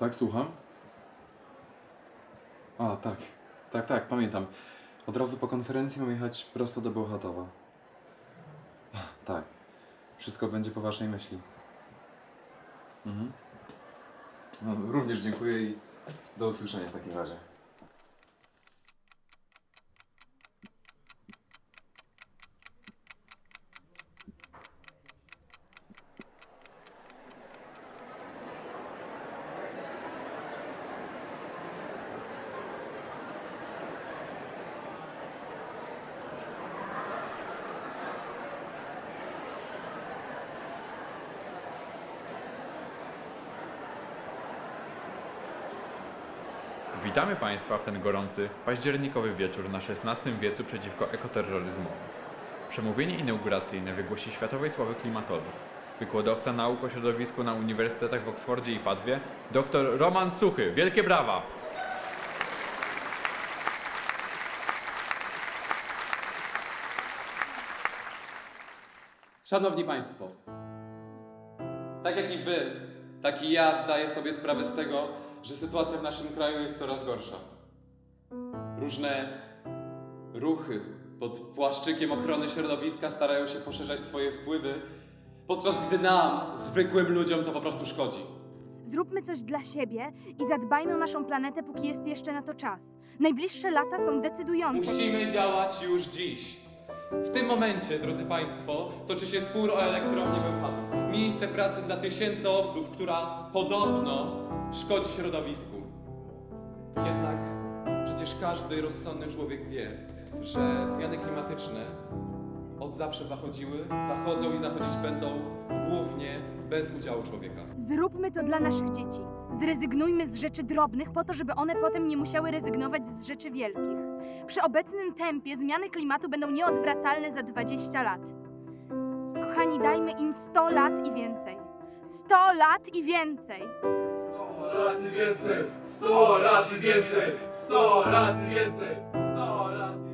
Tak, słucham? A, tak. Tak, tak, pamiętam. Od razu po konferencji mam jechać prosto do Bełchatowa. Tak. Wszystko będzie po waszej myśli. Mhm. No, również dziękuję i do usłyszenia w takim razie. Witamy Państwa w ten gorący, październikowy wieczór na 16 wiecu przeciwko ekoterroryzmowi. Przemówienie inauguracyjne wygłosi światowej sławy klimatolog, wykładowca nauk o środowisku na uniwersytetach w Oksfordzie i Padwie, dr Roman Suchy. Wielkie brawa! Szanowni Państwo, tak jak i Wy, tak i ja zdaję sobie sprawę z tego, że sytuacja w naszym kraju jest coraz gorsza. Różne ruchy pod płaszczykiem ochrony środowiska starają się poszerzać swoje wpływy, podczas gdy nam, zwykłym ludziom, to po prostu szkodzi. Zróbmy coś dla siebie i zadbajmy o naszą planetę, póki jest jeszcze na to czas. Najbliższe lata są decydujące. Musimy działać już dziś. W tym momencie, drodzy Państwo, toczy się spór o elektrownię Bełchatów. Miejsce pracy dla tysięcy osób, która podobno szkodzi środowisku. Jednak przecież każdy rozsądny człowiek wie, że zmiany klimatyczne od zawsze zachodziły, zachodzą i zachodzić będą głównie bez udziału człowieka. Zróbmy to dla naszych dzieci. Zrezygnujmy z rzeczy drobnych po to, żeby one potem nie musiały rezygnować z rzeczy wielkich. Przy obecnym tempie zmiany klimatu będą nieodwracalne za 20 lat. Kochani, dajmy im 100 lat i więcej. 100 lat i więcej. 100 lat więcej! 100 lat więcej! 100 lat więcej! 100 lat więcej!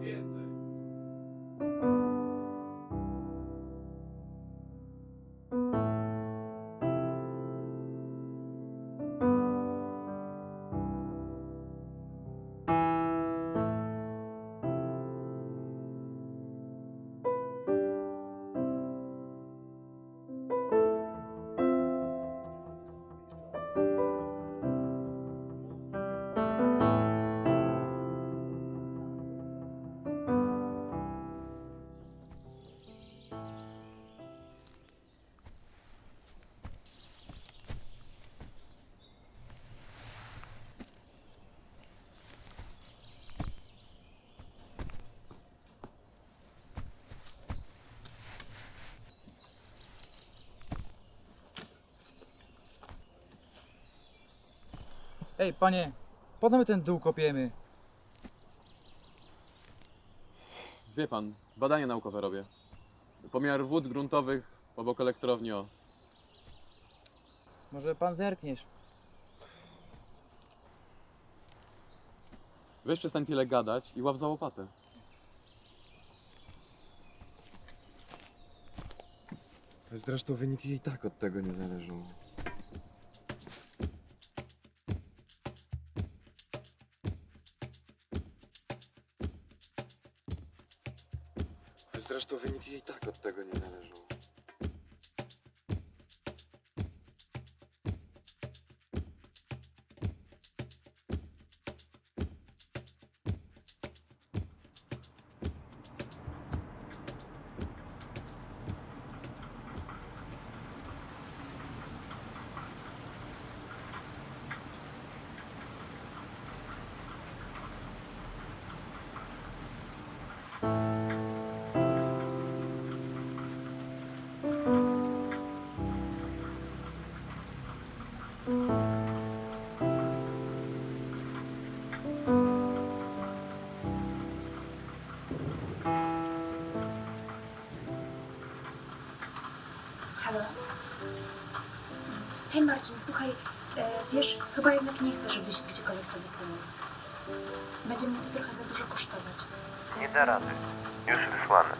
Ej, panie, po co my ten dół kopiemy? Wie pan, badania naukowe robię. Pomiar wód gruntowych obok elektrowni o. Może pan zerkniesz? Weź przestań tyle gadać i łap za łopatę. Zresztą wyniki i tak od tego nie zależą. Zresztą wyniki i tak od tego nie zależą. Halo? Hej Marcin, słuchaj, e, wiesz, chyba jednak nie chcę, żebyś gdziekolwiek to wysyłał. Będzie mnie to trochę za dużo kosztować. Nie da rady. Już wysłane.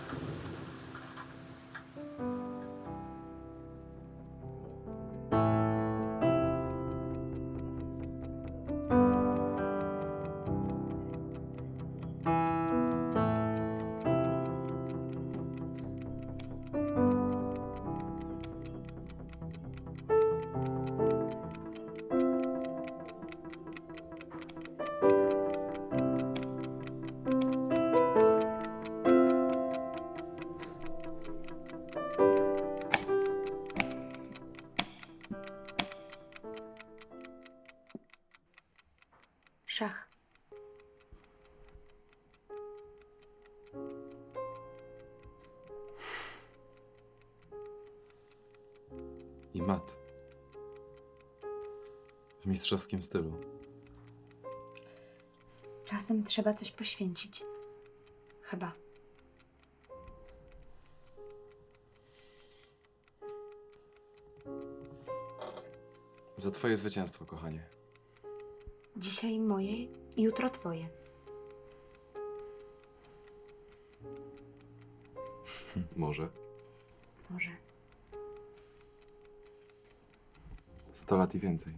I mat. W mistrzowskim stylu. Czasem trzeba coś poświęcić. Chyba. Za twoje zwycięstwo, kochanie. Dzisiaj moje, jutro twoje. Może. Może. Sto lat i więcej.